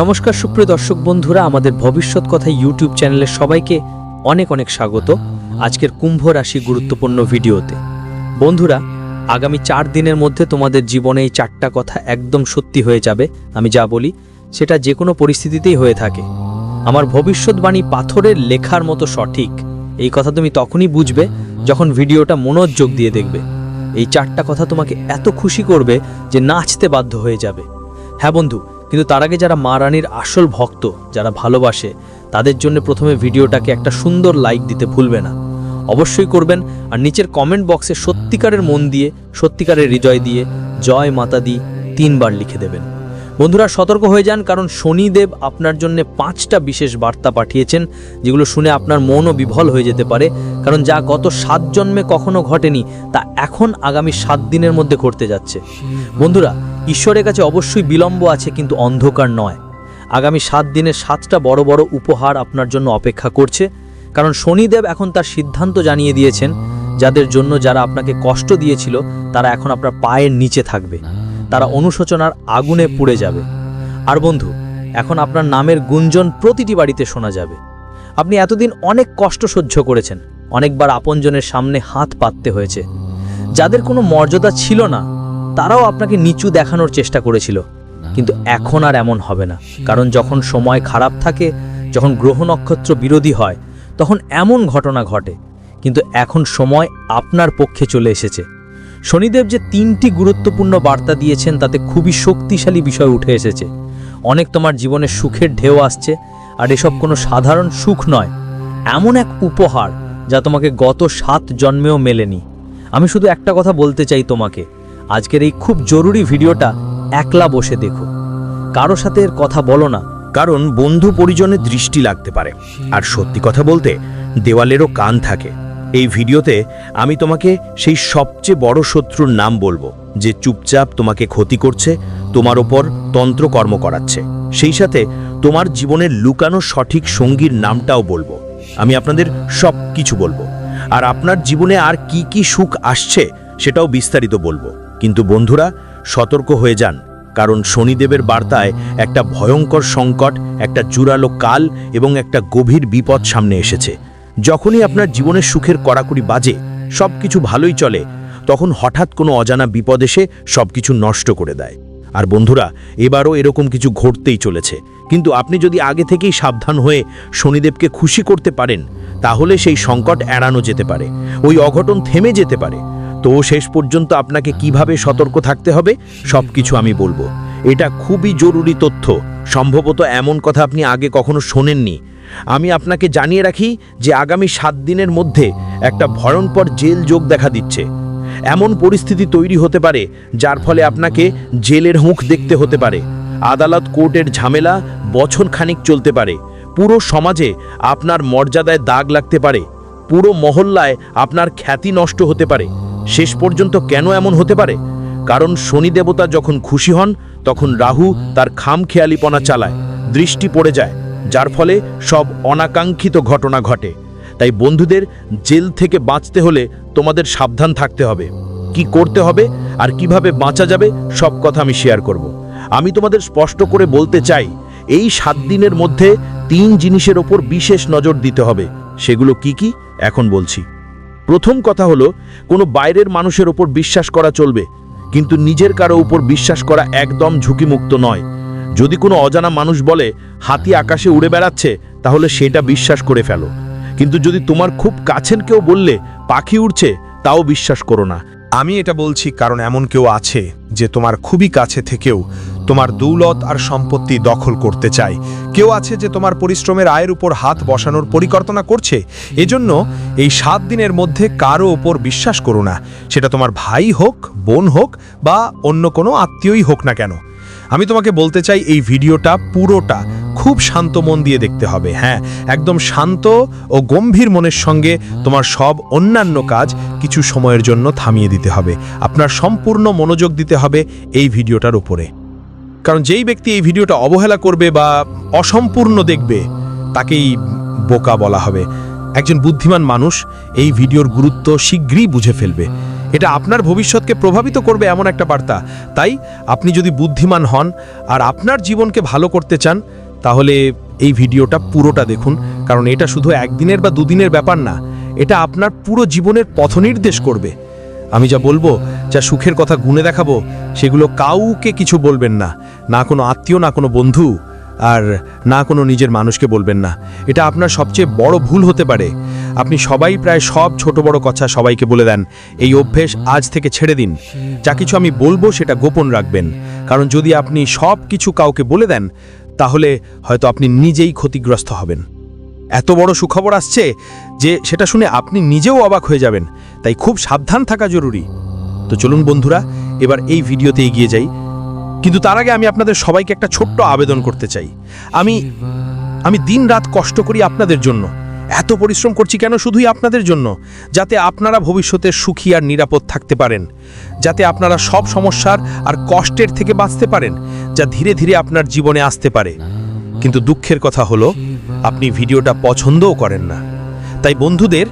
নমস্কার, সুপ্রিয় দর্শক বন্ধুরা, আমাদের ভবিষ্যৎ কথা ইউটিউব চ্যানেলের সবাইকে অনেক অনেক স্বাগত আজকের কুম্ভ রাশি গুরুত্বপূর্ণ ভিডিওতে। বন্ধুরা, আগামী চার দিনের মধ্যে তোমাদের জীবনে এই চারটা কথা একদম সত্যি হয়ে যাবে, আমি যা বলি, সেটা যে কোনো পরিস্থিতিতেই হয়ে থাকে। আমার ভবিষ্যৎবাণী পাথরের লেখার মতো সঠিক, এই কথা তুমি তখনই বুঝবে যখন ভিডিওটা মনোযোগ দিয়ে দেখবে। এই চারটা কথা তোমাকে এত খুশি করবে যে নাচতে বাধ্য হয়ে যাবে। হ্যাঁ বন্ধু কিন্তু তার আগে যারা মা রানীর আসল ভক্ত, যারা ভালোবাসে, তাদের জন্য প্রথমে ভিডিওটাকে একটা সুন্দর লাইক দিতে ভুলবে না। অবশ্যই করবেন আর নিচের কমেন্ট বক্সে সত্যিকারের মন দিয়ে, সত্যিকারের হৃদয় দিয়ে জয় মাতা দি তিনবার লিখে দেবেন। বন্ধুরা সতর্ক হয়ে যান, কারণ শনিদেব আপনার জন্য পাঁচটা বিশেষ বার্তা পাঠিয়েছেন, যেগুলো শুনে আপনার মনও বিভল হয়ে যেতে পারে। কারণ যা গত সাত জন্মে কখনো ঘটেনি, তা এখন আগামী সাত দিনের মধ্যে ঘটতে যাচ্ছে। বন্ধুরা, ঈশ্বরের কাছে অবশ্যই বিলম্ব আছে, কিন্তু অন্ধকার নয়। আগামী সাত দিনের সাতটা বড় বড় উপহার আপনার জন্য অপেক্ষা করছে। কারণ শনিদেব এখন তার সিদ্ধান্ত জানিয়ে দিয়েছেন, যাদের জন্য যারা আপনাকে কষ্ট দিয়েছিল, তারা এখন আপনার পায়ের নিচে থাকবে। তারা অনুশোচনার আগুনে পুড়ে যাবে। আর বন্ধু, এখন আপনার নামের গুঞ্জন প্রতিটি বাড়িতে শোনা যাবে। আপনি এতদিন অনেক কষ্ট সহ্য করেছেন। অনেকবার আপনজনের সামনে হাত পাততে হয়েছে। যাদের কোনো মর্যাদা ছিল না, তারাও আপনাকে নিচু দেখানোর চেষ্টা করেছিল। কিন্তু এখন আর এমন হবে না। কারণ যখন সময় খারাপ থাকে, যখন গ্রহ নক্ষত্র বিরোধী হয়, তখন এমন ঘটনা ঘটে। কিন্তু এখন সময় আপনার পক্ষে চলে এসেছে। শনিদেব যে তিনটি গুরুত্বপূর্ণ বার্তা দিয়েছেন তাতে খুবই শক্তিশালী বিষয় উঠে এসেছে। অনেক তোমার জীবনে সুখের ঢেউ আসছে, আর এসব কোনো সাধারণ সুখ নয়। এমন এক উপহার যা তোমাকে গত সাত জন্মেও মেলেনি। আমি শুধু একটা কথা বলতে চাই তোমাকে। আজকের এই খুব জরুরি ভিডিওটা একলা বসে দেখো। কারও সাথে এর কথা বলো না। কারণ বন্ধু পরিজনের দৃষ্টি লাগতে পারে। আর সত্যি কথা বলতে, দেওয়ালেরও কান থাকে। এই ভিডিওতে আমি তোমাকে সেই সবচেয়ে বড় শত্রুর নাম বলব, যে চুপচাপ তোমাকে ক্ষতি করছে, তোমার ওপর তন্ত্রকর্ম করাচ্ছে। সেই সাথে তোমার জীবনের লুকানো সঠিক সঙ্গীর নামটাও বলব। আমি আপনাদের সব কিছু বলব। আর আপনার জীবনে আর কি কি সুখ আসছে, সেটাও বিস্তারিত বলব। কিন্তু বন্ধুরা, সতর্ক হয়ে যান, কারণ শনিদেবের বার্তায় একটা ভয়ঙ্কর সংকট, একটা জুরালো কাল এবং একটা গভীর বিপদ সামনে এসেছে। যখনই আপনার জীবনের সুখের কড়াকড়ি বাজে সব কিছু ভালোই চলে, তখন হঠাৎ কোনো অজানা বিপদ এসে সব কিছু নষ্ট করে দেয়। আর বন্ধুরা, এবারও এরকম কিছু ঘটতেই চলেছে। কিন্তু আপনি যদি আগে থেকেই সাবধান হয়ে শনিদেবকে খুশি করতে পারেন, তাহলে সেই সংকট এড়ানো যেতে পারে, ওই অঘটন থেমে যেতে পারে। তো শেষ পর্যন্ত আপনাকে কীভাবে সতর্ক থাকতে হবে সব কিছু আমি বলব। এটা খুবই জরুরি তথ্য। সম্ভবত এমন কথা আপনি আগে কখনো শোনেননি। আমি আপনাকে জানিয়ে রাখি যে আগামী সাত দিনের মধ্যে একটা ভয়ঙ্কর জেল যোগ দেখা দিচ্ছে। এমন পরিস্থিতি তৈরি হতে পারে, যার ফলে আপনাকে জেলের মুখ দেখতে হতে পারে। আদালত কোর্টের ঝামেলা বছর খানিক চলতে পারে। পুরো সমাজে আপনার মর্যাদায় দাগ লাগতে পারে। পুরো মহল্লায় আপনার খ্যাতি নষ্ট হতে পারে। শেষ পর্যন্ত কেন এমন হতে পারে? কারণ শনি দেবতা যখন খুশি হন, তখন রাহু তার খাম খেয়ালিপনা চালায়, দৃষ্টি পড়ে যায়। যার ফলে সব অনাকাঙ্ক্ষিত ঘটনা ঘটে। তাই বন্ধুদের জেল থেকে বাঁচতে হলে তোমাদের সাবধান থাকতে হবে। কি করতে হবে আর কীভাবে বাঁচা যাবে সব কথা আমি শেয়ার করব। আমি তোমাদের স্পষ্ট করে বলতে চাই, এই সাত দিনের মধ্যে তিন জিনিসের ওপর বিশেষ নজর দিতে হবে। সেগুলো কি কি? এখন বলছি। প্রথম কথা হলো, কোনো বাইরের মানুষের ওপর বিশ্বাস করা চলবে, কিন্তু নিজের কারও উপর বিশ্বাস করা একদম ঝুঁকিমুক্ত নয়। যদি কোনো অজানা মানুষ বলে, হাতি আকাশে উড়ে বেড়াচ্ছে, তাহলে সেটা বিশ্বাস করে ফেলো। কিন্তু যদি তোমার খুব কাছের কেউ বললে, পাখি উড়ছে, তাও বিশ্বাস করো না। আমি এটা বলছি কারণ এমন কেউ আছে যে তোমার খুবই কাছে থেকেও তোমার দৌলত আর সম্পত্তি দখল করতে চায়। কেউ আছে যে তোমার পরিশ্রমের আয়ের উপর হাত বসানোর পরিকল্পনা করছে। এজন্য এই সাত দিনের মধ্যে কারও ওপর বিশ্বাস করো না। সেটা তোমার ভাই হোক, বোন হোক বা অন্য কোনো আত্মীয়ই হোক না কেন। আমি তোমাকে বলতে চাই, এই ভিডিওটা পুরোটা খুব শান্ত মন দিয়ে দেখতে হবে হ্যাঁ? একদম শান্ত ও গম্ভীর মনের সঙ্গে তোমার সব অন্যান্য কাজ কিছু সময়ের জন্য থামিয়ে দিতে হবে। আপনার সম্পূর্ণ মনোযোগ দিতে হবে এই ভিডিওটার উপরে। কারণ যেই ব্যক্তি এই ভিডিওটা অবহেলা করবে বা অসম্পূর্ণ দেখবে, তাকেই বোকা বলা হবে। একজন বুদ্ধিমান মানুষ এই ভিডিওর গুরুত্ব শীঘ্রই বুঝে ফেলবে। এটা আপনার ভবিষ্যৎকে প্রভাবিত করবে এমন একটা বার্তা। তাই আপনি যদি বুদ্ধিমান হন আর আপনার জীবনকে ভালো করতে চান, তাহলে এই ভিডিওটা পুরোটা দেখুন। কারণ এটা শুধু একদিনের বা দুদিনের ব্যাপার না, এটা আপনার পুরো জীবনের পথনির্দেশ করবে। আমি যা বলব, যা সুখের কথা গুণে দেখাবো, সেগুলো কাউকে কিছু বলবেন না। না কোনো আত্মীয়, না কোনো বন্ধু। আর না কোনো নিজের মানুষকে বলবেন না। এটা আপনার সবচেয়ে বড় ভুল হতে পারে। আপনি সবাই প্রায় সব ছোট বড় কথা সবাইকে বলে দেন, এই অভ্যেস আজ থেকে ছেড়ে দিন। যা কিছু আমি বলব সেটা গোপন রাখবেন। কারণ যদি আপনি সব কিছু কাউকে বলে দেন, তাহলে হয়তো আপনি নিজেই ক্ষতিগ্রস্ত হবেন। এত বড় সুখবর আসছে যে সেটা শুনে আপনি নিজেও অবাক হয়ে যাবেন। তাই খুব সাবধান থাকা জরুরি। তো চলুন বন্ধুরা, এবার এই ভিডিওতে এগিয়ে যাই। কিন্তু তার আগে আমি আপনাদের সবাইকে একটা ছোট্ট আবেদন করতে চাই। আমি আমি দিন রাত কষ্ট করি আপনাদের জন্য। এত পরিশ্রম করছি কেন শুধুই আপনাদের জন্য? যাতে আপনারা ভবিষ্যতে সুখী আর নিরাপদ থাকতে পারেন। যাতে আপনারা সব সমস্যার আর কষ্টের থেকে বাঁচতে পারেন, যা ধীরে ধীরে আপনার জীবনে আসতে পারে। কিন্তু দুঃখের কথা হলো, আপনি ভিডিওটা পছন্দও করেন না। তাই বন্ধুদের,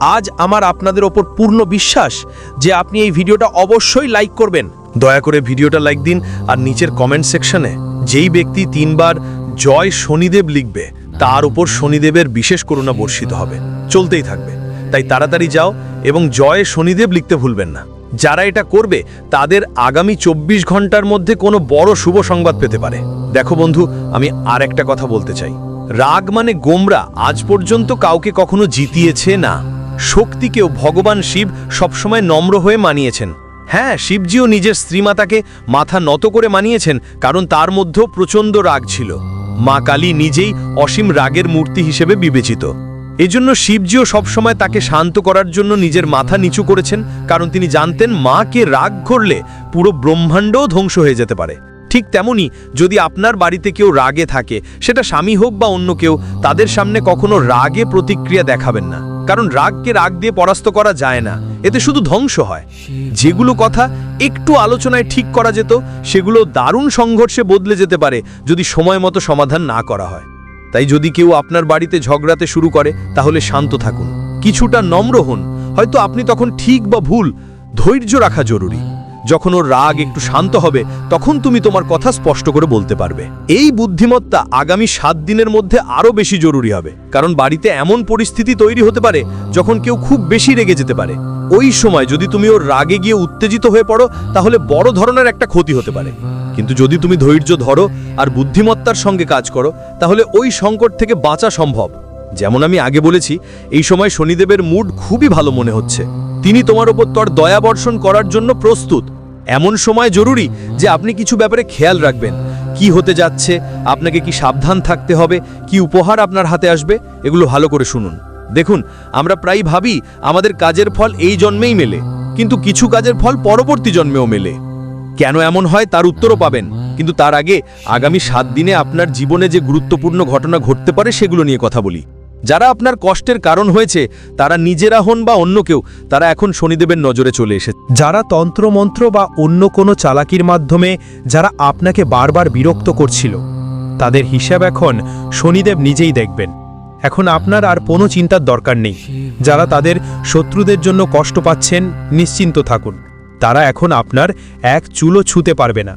আজ আমার আপনাদের ওপর পূর্ণ বিশ্বাস যে আপনি এই ভিডিওটা অবশ্যই লাইক করবেন। দয়া করে ভিডিওটা লাইক দিন আর নিচের কমেন্ট সেকশনে যেই ব্যক্তি তিনবার জয় শনিদেব লিখবে, তার উপর শনিদেবের বিশেষ করুণা বর্ষিত হবে। চলতেই থাকবে। তাই তাড়াতাড়ি যাও এবং জয় শনিদেব লিখতে ভুলবেন না। যারা এটা করবে, তাদের আগামী চব্বিশ ঘণ্টার মধ্যে কোনো বড় শুভ সংবাদ পেতে পারে। দেখো বন্ধু, আমি আর একটা কথা বলতে চাই। রাগ মানে গোমরা আজ পর্যন্ত কাউকে কখনো জিতিয়েছে না। শক্তিকেও ভগবান শিব সবসময় নম্র হয়ে মানিয়েছেন। হ্যাঁ শিবজিও নিজের স্ত্রীমাতাকে মাথা নত করে মানিয়েছেন, কারণ তার মধ্যেও প্রচণ্ড রাগ ছিল। মা কালী নিজেই অসীম রাগের মূর্তি হিসেবে বিবেচিত। এজন্য শিবজিও সবসময় তাকে শান্ত করার জন্য নিজের মাথা নিচু করেছেন, কারণ তিনি জানতেন মাকে রাগ করলে পুরো ব্রহ্মাণ্ডও ধ্বংস হয়ে যেতে পারে। ঠিক তেমনি যদি আপনার বাড়িতে কেউ রাগে থাকে, সেটা স্বামী হোক বা অন্য কেউ, তাদের সামনে কখনো রাগে প্রতিক্রিয়া দেখাবেন না। কারণ রাগকে রাগ দিয়ে পরাস্ত করা যায় না। এতে শুধু ধ্বংস হয়। যেগুলো কথা একটু আলোচনায় ঠিক করা যেত, সেগুলো দারুণ সংঘর্ষে বদলে যেতে পারে যদি সময় মতো সমাধান না করা হয়। তাই যদি কেউ আপনার বাড়িতে ঝগড়াতে শুরু করে, তাহলে শান্ত থাকুন। কিছুটা নম্র হন। হয়তো আপনি তখন ঠিক বা ভুল। ধৈর্য রাখা জরুরি। যখন ওর রাগ একটু শান্ত হবে, তখন তুমি তোমার কথা স্পষ্ট করে বলতে পারবে। এই বুদ্ধিমত্তা আগামী সাত দিনের মধ্যে আরও বেশি জরুরি হবে, কারণ বাড়িতে এমন পরিস্থিতি তৈরি হতে পারে যখন কেউ খুব বেশি রেগে যেতে পারে। ওই সময় যদি তুমি ওর রাগে গিয়ে উত্তেজিত হয়ে পড়ো, তাহলে বড় ধরনের একটা ক্ষতি হতে পারে। কিন্তু যদি তুমি ধৈর্য ধরো আর বুদ্ধিমত্তার সঙ্গে কাজ করো, তাহলে ওই সংকট থেকে বাঁচা সম্ভব। যেমন আমি আগে বলেছি, এই সময় শনিদেবের মুড খুবই ভালো মনে হচ্ছে। তিনি তোমার ওপর তর দয়া বর্ষণ করার জন্য প্রস্তুত। এমন সময় জরুরি যে আপনি কিছু ব্যাপারে খেয়াল রাখবেন। কি হতে যাচ্ছে? আপনাকে কি সাবধান থাকতে হবে? কি উপহার আপনার হাতে আসবে? এগুলো ভালো করে শুনুন। দেখুন, আমরা প্রায় ভাবি, আমাদের কাজের ফল এই জন্মেই মেলে, কিন্তু কিছু কাজের ফল পরবর্তী জন্মেও মেলে। কেন এমন হয় তার উত্তরও পাবেন, কিন্তু তার আগে আগামী সাত দিনে আপনার জীবনে যে গুরুত্বপূর্ণ ঘটনা ঘটতে পারে সেগুলো নিয়ে কথা বলি। যারা আপনার কষ্টের কারণ হয়েছে, তারা নিজেরা হন বা অন্য কেউ, তারা এখন শনিদেবের নজরে চলে এসেছে যারা তন্ত্রমন্ত্র বা অন্য কোনো চালাকির মাধ্যমে, যারা আপনাকে বারবার বিরক্ত করছিল, তাদের হিসাব এখন শনিদেব নিজেই দেখবেন। এখন আপনার আর কোনো চিন্তার দরকার নেই। যারা তাদের শত্রুদের জন্য কষ্ট পাচ্ছেন, নিশ্চিন্ত থাকুন। তারা এখন আপনার এক চুলো ছুতে পারবে না।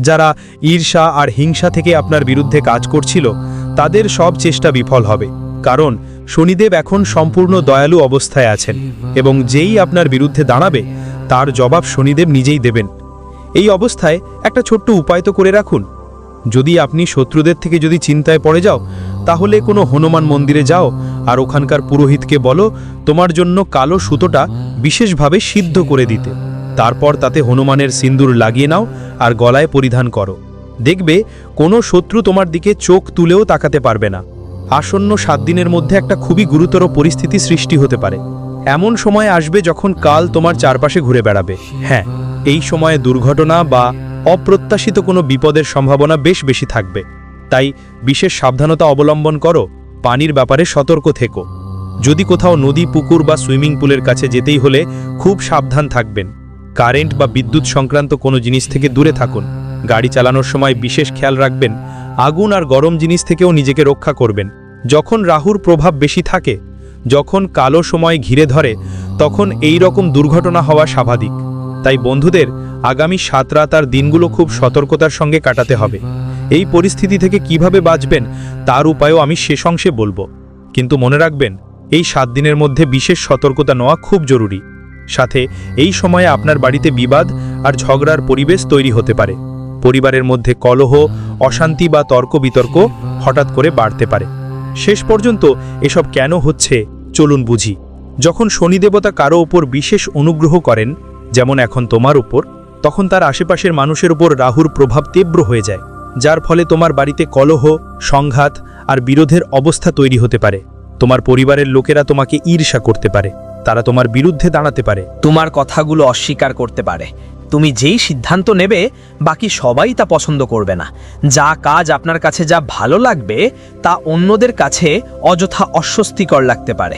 যারা ঈর্ষা আর হিংসা থেকে আপনার বিরুদ্ধে কাজ করছিল, তাদের সব চেষ্টা বিফল হবে। কারণ শনিদেব এখন সম্পূর্ণ দয়ালু অবস্থায় আছেন এবং যেই আপনার বিরুদ্ধে দাঁড়াবে, তার জবাব শনিদেব নিজেই দেবেন। এই অবস্থায় একটা ছোট্ট উপায় তো করে রাখুন। যদি আপনি শত্রুদের থেকে যদি চিন্তায় পড়ে যাও, তাহলে কোনো হনুমান মন্দিরে যাও আর ওখানকার পুরোহিতকে বলো, তোমার জন্য কালো সুতোটা বিশেষভাবে সিদ্ধ করে দিতে। তারপর তাতে হনুমানের সিন্দুর লাগিয়ে নাও আর গলায় পরিধান করো। দেখবে কোনো শত্রু তোমার দিকে চোখ তুলেও তাকাতে পারবে না। আসন্ন সাত দিনের মধ্যে একটা খুবই গুরুতর পরিস্থিতি সৃষ্টি হতে পারে। এমন সময় আসবে যখন কাল তোমার চারপাশে ঘুরে বেড়াবে। হ্যাঁ এই সময়ে দুর্ঘটনা বা অপ্রত্যাশিত কোনো বিপদের সম্ভাবনা বেশ বেশি থাকবে। তাই বিশেষ সাবধানতা অবলম্বন করো, পানির ব্যাপারে সতর্ক থেকো। যদি কোথাও নদী, পুকুর বা সুইমিং পুলের কাছে যেতেই হলে খুব সাবধান থাকবেন। কারেন্ট বা বিদ্যুৎ সংক্রান্ত কোনো জিনিস থেকে দূরে থাকুন। গাড়ি চালানোর সময় বিশেষ খেয়াল রাখবেন, আগুন আর গরম জিনিস থেকেও নিজেকে রক্ষা করবেন। যখন রাহুর প্রভাব বেশি থাকে, যখন কালো সময় ঘিরে ধরে, তখন এই রকম দুর্ঘটনা হওয়া স্বাভাবিক। তাই বন্ধুদের, আগামী সাত রাত আর দিনগুলো খুব সতর্কতার সঙ্গে কাটাতে হবে। এই পরিস্থিতি থেকে কীভাবে বাঁচবেন, তার উপায়ও আমি শেষ অংশে বলব। কিন্তু মনে রাখবেন, এই সাত দিনের মধ্যে বিশেষ সতর্কতা নেওয়া খুব জরুরি। সাথে, এই সময়ে আপনার বাড়িতে বিবাদ আর ঝগড়ার পরিবেশ তৈরি হতে পারে। পরিবারের মধ্যে কলহ, অশান্তি বা তর্ক বিতর্ক হঠাৎ করে বাড়তে পারে। শেষ পর্যন্ত এসব কেন হচ্ছে চলুন বুঝি। যখন শনিদেবতা কারও ওপর বিশেষ অনুগ্রহ করেন, যেমন এখন তোমার উপর, তখন তার আশেপাশের মানুষের উপর রাহুর প্রভাব তীব্র হয়ে যায়, যার ফলে তোমার বাড়িতে কলহ, সংঘাত আর বিরোধের অবস্থা তৈরি হতে পারে। তোমার পরিবারের লোকেরা তোমাকে ঈর্ষা করতে পারে, তারা তোমার বিরুদ্ধে দাঁড়াতে পারে। তোমার কথাগুলো অস্বীকার করতে পারে। তুমি যেই সিদ্ধান্ত নেবে, বাকি সবাই তা পছন্দ করবে না। যা কাজ আপনার কাছে যা ভালো লাগবে, তা অন্যদের কাছে অযথা অস্বস্তিকর লাগতে পারে।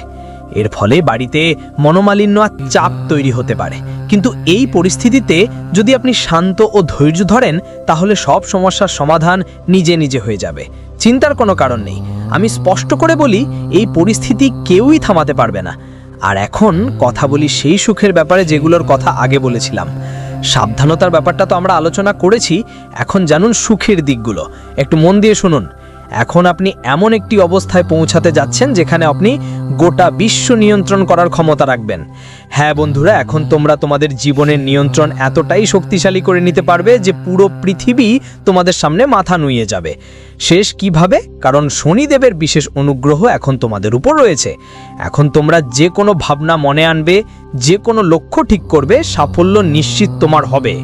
এর ফলে বাড়িতে মনোমালিন্য আর চাপ তৈরি হতে পারে। কিন্তু এই পরিস্থিতিতে যদি আপনি শান্ত ও ধৈর্য ধরেন, তাহলে সব সমস্যার সমাধান নিজে নিজে হয়ে যাবে। চিন্তার কোনো কারণ নেই। আমি স্পষ্ট করে বলি, এই পরিস্থিতি কেউই থামাতে পারবে না। আর এখন কথা বলি সেই সুখের ব্যাপারে যেগুলোর কথা আগে বলেছিলাম। সাবধানতার ব্যাপারটা তো আমরা আলোচনা করেছি এখন জানুন সুখের দিকগুলো। একটু মন দিয়ে শুনুন। এখন আপনি এমন একটি অবস্থায় পৌঁছাতে যাচ্ছেন যেখানে আপনি গোটা বিশ্ব নিয়ন্ত্রণ করার ক্ষমতা রাখবেন। হ্যাঁ বন্ধুরা, এখন তোমরা তোমাদের জীবনের নিয়ন্ত্রণ এতটাই শক্তিশালী করে নিতে পারবে যে পুরো পৃথিবী তোমাদের সামনে মাথা নুইয়ে যাবে। শেষ কীভাবে? কারণ শনিদেবের বিশেষ অনুগ্রহ এখন তোমাদের উপর রয়েছে। এখন তোমরা যে কোনো ভাবনা মনে আনবে, যে কোনো লক্ষ্য ঠিক করবে, সাফল্য নিশ্চিত তোমার হবে।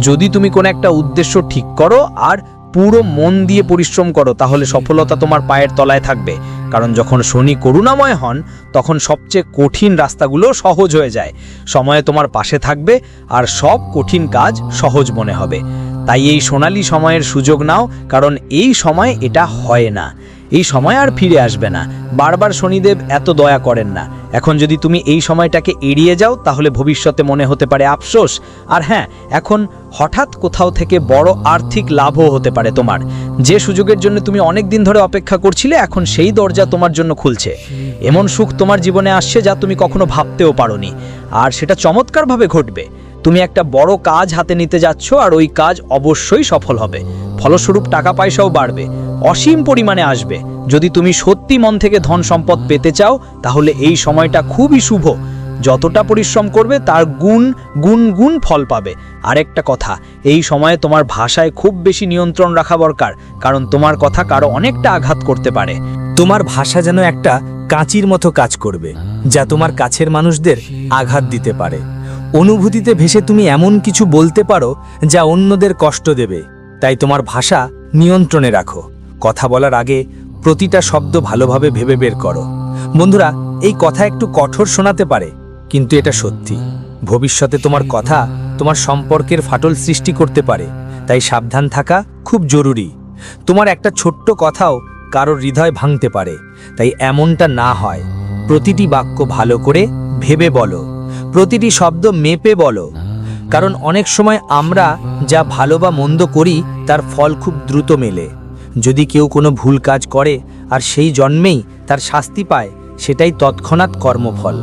যদি তুমি কোনো একটা উদ্দেশ্য ঠিক করো আর পুরো মন দিয়ে পরিশ্রম করো, তাহলে সফলতা তোমার পায়ের তলায় থাকবে। কারণ যখন শনি করুণাময় হন, তখন সবচেয়ে কঠিন রাস্তাগুলো সহজ হয়ে যায়। সময়ে তোমার পাশে থাকবে আর সব কঠিন কাজ সহজ মনে হবে। তাই এই সোনালী সময়ের সুযোগ নাও, কারণ এই সময় এটা হয় না। এই সময় আর ফিরে আসবে না। বারবার শনিদেব এত দয়া করেন না। এখন যদি তুমি এই সময়টাকে এড়িয়ে যাও, তাহলে ভবিষ্যতে মনে হতে পারে, আফসোস! আর হ্যাঁ এখন হঠাৎ কোথাও থেকে বড় আর্থিক লাভও হতে পারে তোমার। যে সুযোগের জন্য তুমি অনেক দিন ধরে অপেক্ষা করছিলে, এখন সেই দরজা তোমার জন্য খুলছে। এমন সুখ তোমার জীবনে আসছে যা তুমি কখনো ভাবতেও পারোনি। আর সেটা চমৎকারভাবে ঘটবে। তুমি একটা বড় কাজ হাতে নিতে যাচ্ছ, আর ওই কাজ অবশ্যই সফল হবে। ফলস্বরূপ টাকা পয়সাও বাড়বে, অসীম পরিমাণে আসবে। যদি তুমি সত্যি মন থেকে ধন সম্পদ পেতে চাও, তাহলে এই সময়টা খুবই শুভ। যতটা পরিশ্রম করবে, তার গুণ গুণ গুণ ফল পাবে। আরেকটা কথা, এই সময়ে তোমার ভাষায় খুব বেশি নিয়ন্ত্রণ রাখা দরকার, কারণ তোমার কথা কারও অনেকটা আঘাত করতে পারে। তোমার ভাষা যেন একটা কাঁচির মতো কাজ করবে, যা তোমার কাছের মানুষদের আঘাত দিতে পারে। অনুভূতিতে ভেসে তুমি এমন কিছু বলতে পারো, যা অন্যদের কষ্ট দেবে। তাই তোমার ভাষা নিয়ন্ত্রণে রাখো। কথা বলার আগে প্রতিটা শব্দ ভালোভাবে ভেবে বের করো। বন্ধুরা, এই কথা একটু কঠোর শোনাতে পারে কিন্তু এটা সত্যি। ভবিষ্যতে তোমার কথা তোমার সম্পর্কের ফাটল সৃষ্টি করতে পারে। তাই সাবধান থাকা খুব জরুরি। তোমার একটা ছোট্ট কথাও কারোর হৃদয় ভাঙতে পারে। তাই এমনটা না হয়। প্রতিটি বাক্য ভালো করে ভেবে বলো। প্রতিটি শব্দ মেপে বলো। কারণ অনেক সময় আমরা যা ভালো বা মন্দ করি, তার ফল খুব দ্রুত মেলে। যদি কেউ কোনো ভুল কাজ করে আর সেই জন্মেই তার শাস্তি পায়, সেটাই তৎক্ষণাৎ কর্মফল।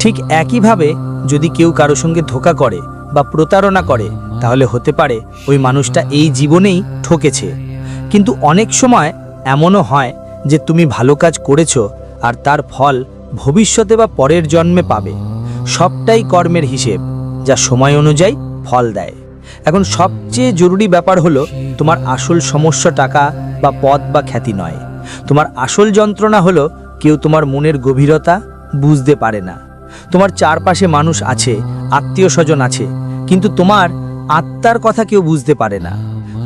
ঠিক একইভাবে যদি কেউ কারও সঙ্গে ধোকা করে বা প্রতারণা করে, তাহলে হতে পারে ওই মানুষটা এই জীবনেই ঠকেছে। কিন্তু অনেক সময় এমনও হয় যে তুমি ভালো কাজ করেছ আর তার ফল ভবিষ্যতে বা পরের জন্মে পাবে। সবটাই কর্মের হিসেব, যা সময় অনুযায়ী ফল দেয়। এখন সবচেয়ে জরুরি ব্যাপার হলো তোমার আসল সমস্যা টাকা বা পদ বা খ্যাতি নয়। তোমার আসল যন্ত্রণা হলো কেউ তোমার মনের গভীরতা বুঝতে পারে না। তোমার চারপাশে মানুষ আছে আত্মীয় স্বজন আছে, কিন্তু তোমার আত্মার কথা কেউ বুঝতে পারে না।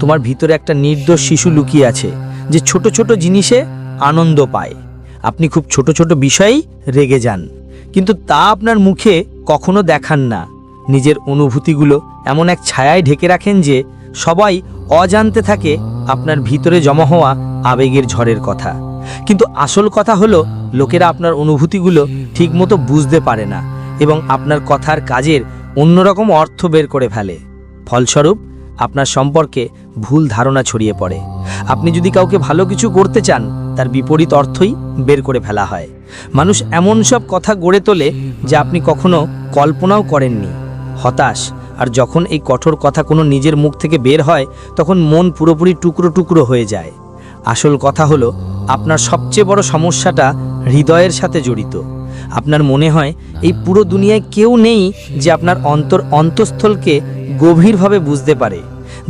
তোমার ভিতরে একটা নির্দোষ শিশু লুকিয়ে আছে, যে ছোট ছোট জিনিসে আনন্দ পায়। আপনি খুব ছোট ছোট বিষয়েই রেগে যান, কিন্তু তা আপনার মুখে কখনো দেখান না। নিজের অনুভূতিগুলো এমন এক ছায়ায় ঢেকে রাখেন যে সবাই অজান্তে থাকে আপনার ভিতরে জমা হওয়া আবেগের ঝড়ের কথা। কিন্তু আসল কথা হলো, লোকেরা আপনার অনুভূতিগুলো ঠিকমতো বুঝতে পারে না এবং আপনার কথার কাজের অন্যরকম অর্থ বের করে ফেলে। ফলস্বরূপ, আপনার সম্পর্কে ভুল ধারণা ছড়িয়ে পড়ে। আপনি যদি কাউকে ভালো কিছু করতে চান, তার বিপরীত অর্থই বের করে ফেলা হয়। মানুষ এমন সব কথা গড়ে তোলে যা আপনি কখনো কল্পনাও করেননি। হতাশ, আর যখন এই কঠোর কথা কোনো নিজের মুখ থেকে বের হয়, তখন মন পুরোপুরি টুকরো টুকরো হয়ে যায়। আসল কথা হলো, আপনার সবচেয়ে বড় সমস্যাটা হৃদয়ের সাথে জড়িত। আপনার মনে হয় এই পুরো দুনিয়ায় কেউ নেই যে আপনার অন্তর অন্তঃস্থলকে গভীরভাবে বুঝতে পারে,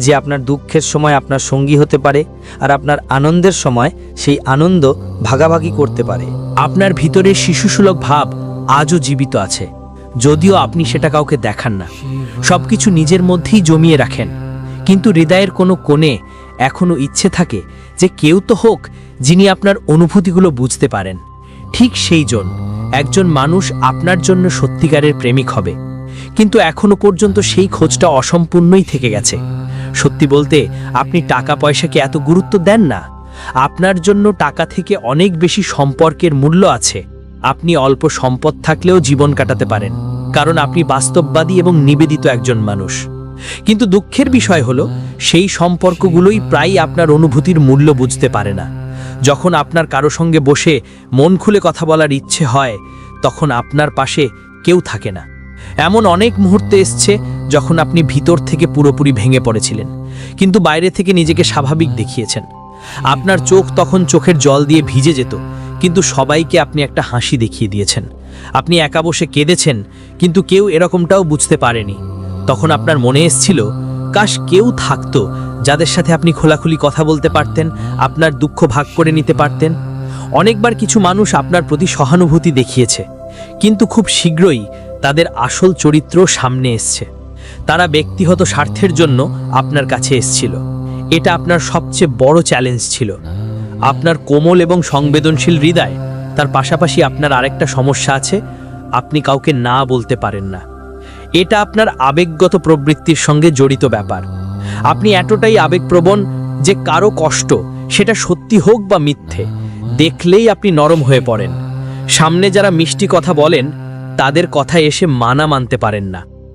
যে আপনার দুঃখের সময় আপনার সঙ্গী হতে পারে আর আপনার আনন্দের সময় সেই আনন্দ ভাগাভাগি করতে পারে। আপনার ভিতরের শিশুসুলভ ভাব আজও জীবিত আছে। যদিও আপনি সেটা কাউকে দেখান না, সবকিছু নিজের মধ্যেই জমিয়ে রাখেন। কিন্তু হৃদয়ের কোনো কোণে এখনও ইচ্ছে থাকে যে কেউ তো হোক যিনি আপনার অনুভূতিগুলো বুঝতে পারেন। ঠিক সেই জন, একজন মানুষ আপনার জন্য সত্যিকারের প্রেমিক হবে। কিন্তু এখনও পর্যন্ত সেই খোঁজটা অসম্পূর্ণই থেকে গেছে। সত্যি বলতে, আপনি টাকা পয়সাকে এত গুরুত্ব দেন না। আপনার জন্য টাকা থেকে অনেক বেশি সম্পর্কের মূল্য আছে। আপনি অল্প সম্পদ থাকলেও জীবন কাটাতে পারেন। কারণ আপনি বাস্তববাদী এবং নিবেদিত একজন মানুষ। কিন্তু দুঃখের বিষয় হলো, সেই সম্পর্কগুলোই প্রায়ই আপনার অনুভূতির মূল্য বুঝতে পারে না। যখন আপনার কারও সঙ্গে বসে মন খুলে কথা বলার ইচ্ছে হয়, তখন আপনার পাশে কেউ থাকে না। এমন অনেক মুহূর্তে এসছে যখন আপনি ভিতর থেকে পুরোপুরি ভেঙে পড়েছিলেন, কিন্তু বাইরে থেকে নিজেকে স্বাভাবিক দেখিয়েছেন। আপনার চোখ তখন চোখের জল দিয়ে ভিজে যেত, কিন্তু সবাইকে আপনি একটা হাসি দেখিয়ে দিয়েছেন। আপনি একা বসে কেঁদেছেন, কিন্তু কেউ এরকমটাও বুঝতে পারেনি। তখন আপনার মনে এসছিল, কাশ কেউ থাকতো যাদের সাথে আপনি খোলাখুলি কথা বলতে পারতেন, আপনার দুঃখ ভাগ করে নিতে পারতেন? অনেকবার কিছু মানুষ আপনার প্রতি সহানুভূতি দেখিয়েছে, কিন্তু খুব শীঘ্রই তাদের আসল চরিত্র সামনে এসছে। তারা ব্যক্তিগত স্বার্থের জন্য আপনার কাছে এসছিল। এটা আপনার সবচেয়ে বড় চ্যালেঞ্জ ছিল। আপনার কোমল এবং সংবেদনশীল হৃদয়, তার পাশাপাশি আপনার আরেকটা সমস্যা আছে, আপনি কাউকে না বলতে পারেন না। এটা আপনার আবেগগত প্রবৃত্তির সঙ্গে জড়িত ব্যাপার। আপনি এতটাই আবেগপ্রবণ যে কারও কষ্ট, সেটা সত্যি হোক বা মিথ্যে, দেখলেই আপনি নরম হয়ে পড়েন। সামনে যারা মিষ্টি কথা বলেন, তাদের কথা এসে মানা মানতে পারেন না।